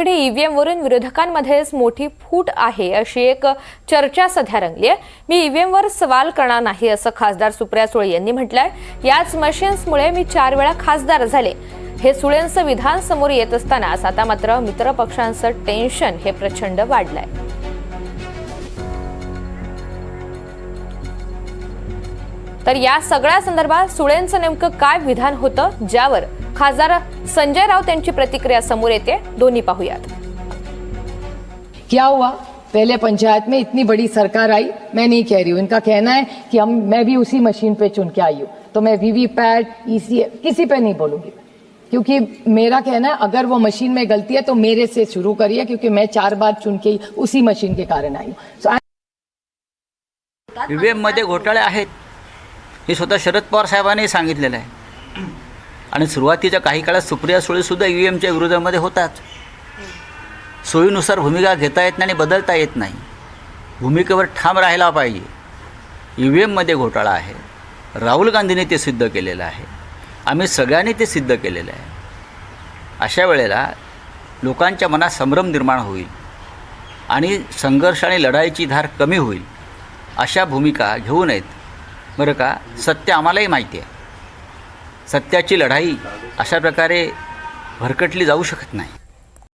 इकडे ईव्हीएम वरून विरोधकांमध्येच मोठी फूट आहे अशी एक चर्चा सध्या रंगली आहे. मी ईव्हीएम वर सवाल करणार नाही असं खासदार सुप्रिया सुळे यांनी म्हटलंय. याच मशीन्समुळे मी चार वेळा खासदार झाले. हे सुळेंचं विधान समोर येत असतानाच आता मात्र मित्रपक्षांचं टेन्शन हे प्रचंड वाढलंय. तर या सगळ्या संदर्भात सुळेंचं नेमकं काय विधान होतं ज्यावर खासदार संजय राऊत यांची प्रतिक्रिया समोर येते दोन्ही पाहूयात. क्या हुआ? पहले पंचायत में इतनी बड़ी सरकार आई मैं नहीं कह रही हूँ। इनका कहना है कि हम मैं भी उसी मशीन पे चुन के आई हूँ। तो मैं वीवीपैट ईसी किसी पे नहीं बोलूंगी। क्योंकि मेरा कहना है अगर वो मशीन में गलती है तो मेरे से शुरू करिए क्योंकि मैं चार बार चुन के उसी मशीन के कारण आई हूँ। So, एममध्ये घोटाळे आहेत. हे स्वतः शरद पवार साहेबांनी सांगितलेलं आहे. आणि सुरुवातीच्या काही काळात सुप्रिया सुळेसुद्धा ई व्ही एमच्या विरोधामध्ये होताच. सोयीनुसार भूमिका घेता येत नाही आणि बदलता येत नाही. भूमिकेवर ठाम राहायला पाहिजे. ई व्ही एममध्ये घोटाळा आहे. राहुल गांधींनी ते सिद्ध केलेलं आहे. आम्ही सगळ्यांनी ते सिद्ध केलेलं आहे. अशा वेळेला लोकांच्या मनात संभ्रम निर्माण होईल. आणि संघर्ष आणि लढाईची धार कमी होईल. अशा भूमिका घेऊ नयेत. बरं का? सत्य आम्हालाही माहिती आहे. सत्याची लढाई अशा प्रकारे भरकटली जाऊ शकत नाही.